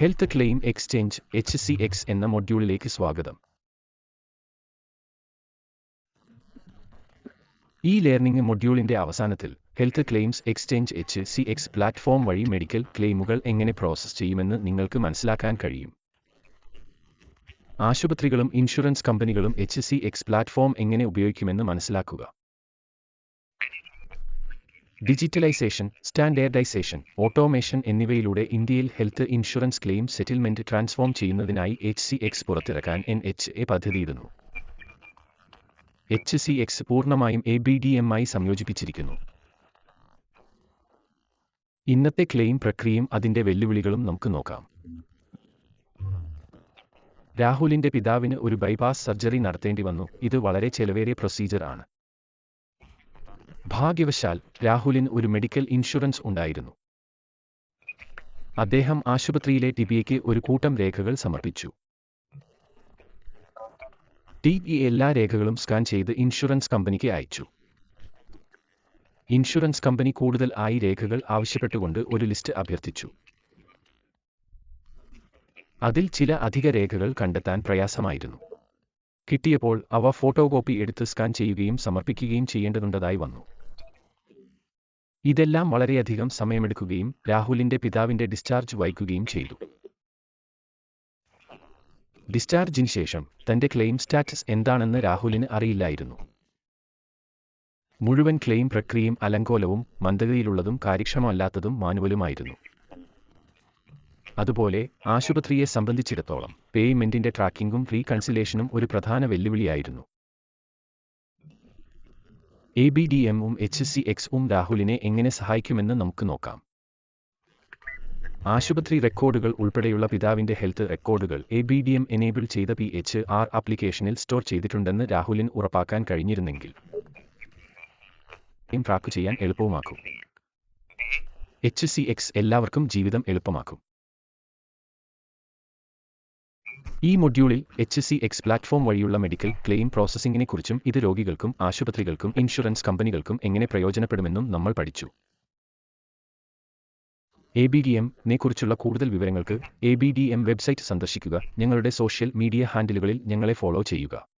Health claim exchange H C X എന്ന മൊഡ്യൂളിലേക്ക് സ്വാഗതം. ഈ ലേർണിംഗ് മൊഡ്യൂളിന്റെ അവസാനത്തിൽ health claims exchange H C X platform വഴി മെഡിക്കൽ ക്ലെയിമുകൾ എങ്ങനെ പ്രോസസ്സ് ചെയ്യുമെന്ന് നിങ്ങൾക്ക് മനസ്സിലാക്കാൻ കഴിയും. ആശുപത്രികളും ഇൻഷുറൻസ് കമ്പനികളും എച്ച് സി എക്സ് പ്ലാറ്റ്ഫോം എങ്ങനെ ഉപയോഗിക്കുമെന്ന് മനസ്സിലാക്കുക. ഡിജിറ്റലൈസേഷൻ സ്റ്റാൻഡേർഡൈസേഷൻ ഓട്ടോമേഷൻ എന്നിവയിലൂടെ ഇന്ത്യയിൽ health insurance claim settlement transform ചെയ്യുന്നതിനായി എച്ച് സി എക്സ് പുറത്തിറക്കാൻ എൻ എച്ച് എ പദ്ധതിയിടുന്നു. എച്ച് സി എക്സ് പൂർണമായും എ ബി ഡി എം ആയി സംയോജിപ്പിച്ചിരിക്കുന്നു. ഇന്നത്തെ ക്ലെയിം പ്രക്രിയയും അതിന്റെ വെല്ലുവിളികളും നമുക്ക് നോക്കാം. രാഹുലിന്റെ പിതാവിന് ഒരു ബൈപാസ് സർജറി നടത്തേണ്ടി വന്നു. ഇത് വളരെ ചെലവേറിയ പ്രൊസീജർ ആണ് ഭാഗ്യവശാൽ രാഹുലിന് ഒരു മെഡിക്കൽ ഇൻഷുറൻസ് ഉണ്ടായിരുന്നു. അദ്ദേഹം ആശുപത്രിയിലെ ടിബിയയ്ക്ക് ഒരു കൂട്ടം രേഖകൾ സമർപ്പിച്ചു. ടി ബി എല്ലാ രേഖകളും സ്കാൻ ചെയ്ത് ഇൻഷുറൻസ് കമ്പനിക്ക് അയച്ചു. ഇൻഷുറൻസ് കമ്പനി കൂടുതൽ ആയി രേഖകൾ ആവശ്യപ്പെട്ടുകൊണ്ട് ഒരു ലിസ്റ്റ് അഭ്യർത്ഥിച്ചു. അതിൽ ചില അധിക രേഖകൾ കണ്ടെത്താൻ പ്രയാസമായിരുന്നു. കിട്ടിയപ്പോൾ അവ ഫോട്ടോകോപ്പി എടുത്ത് സ്കാൻ ചെയ്യുകയും സമർപ്പിക്കുകയും ചെയ്യേണ്ടതുണ്ടതായി വന്നു. ഇതെല്ലാം വളരെയധികം സമയമെടുക്കുകയും രാഹുലിന്റെ പിതാവിന്റെ ഡിസ്ചാർജ് വൈകുകയും ചെയ്തു. ഡിസ്ചാർജിന് ശേഷം തന്റെ ക്ലെയിം സ്റ്റാറ്റസ് എന്താണെന്ന് രാഹുലിന് അറിയില്ലായിരുന്നു. മുഴുവൻ ക്ലെയിം പ്രക്രിയയും അലങ്കോലവും മന്ദഗതിയിലുള്ളതും കാര്യക്ഷമമല്ലാത്തതും മാനുവലുമായിരുന്നു. അതുപോലെ ആശുപത്രിയെ സംബന്ധിച്ചിടത്തോളം പേയ്മെന്റിന്റെ ട്രാക്കിംഗും റീകൺസിലേഷനും ഒരു പ്രധാന വെല്ലുവിളിയായിരുന്നു. എ ബി ഡി എമ്മും എച്ച് സി എക്സും രാഹുലിനെ എങ്ങനെ സഹായിക്കുമെന്ന് നമുക്ക് നോക്കാം. ആശുപത്രി റെക്കോർഡുകൾ ഉൾപ്പെടെയുള്ള പിതാവിന്റെ ഹെൽത്ത് റെക്കോർഡുകൾ A B D M enable ചെയ്ത പി എച്ച് ആർ ആപ്ലിക്കേഷനിൽ സ്റ്റോർ ചെയ്തിട്ടുണ്ടെന്ന് രാഹുലിൻ ഉറപ്പാക്കാൻ കഴിഞ്ഞിരുന്നെങ്കിൽ. ട്രാക്ക് ചെയ്യാൻ എളുപ്പമാക്കും എച്ച് സി എക്സ് എല്ലാവർക്കും ജീവിതം എളുപ്പമാക്കും. ഈ മൊഡ്യൂളിൽ എച്ച് സി എക്സ് പ്ലാറ്റ്ഫോം വഴിയുള്ള മെഡിക്കൽ ക്ലെയിം പ്രോസസ്സിംഗിനെക്കുറിച്ചും ഇത് രോഗികൾക്കും ആശുപത്രികൾക്കും ഇൻഷുറൻസ് കമ്പനികൾക്കും എങ്ങനെ പ്രയോജനപ്പെടുമെന്നും നമ്മൾ പഠിച്ചു. എ ബി ഡി എം നെക്കുറിച്ചുള്ള കൂടുതൽ വിവരങ്ങൾക്ക് A B D M website സന്ദർശിക്കുക. ഞങ്ങളുടെ സോഷ്യൽ മീഡിയ ഹാൻഡിലുകളിൽ ഞങ്ങളെ ഫോളോ ചെയ്യുക.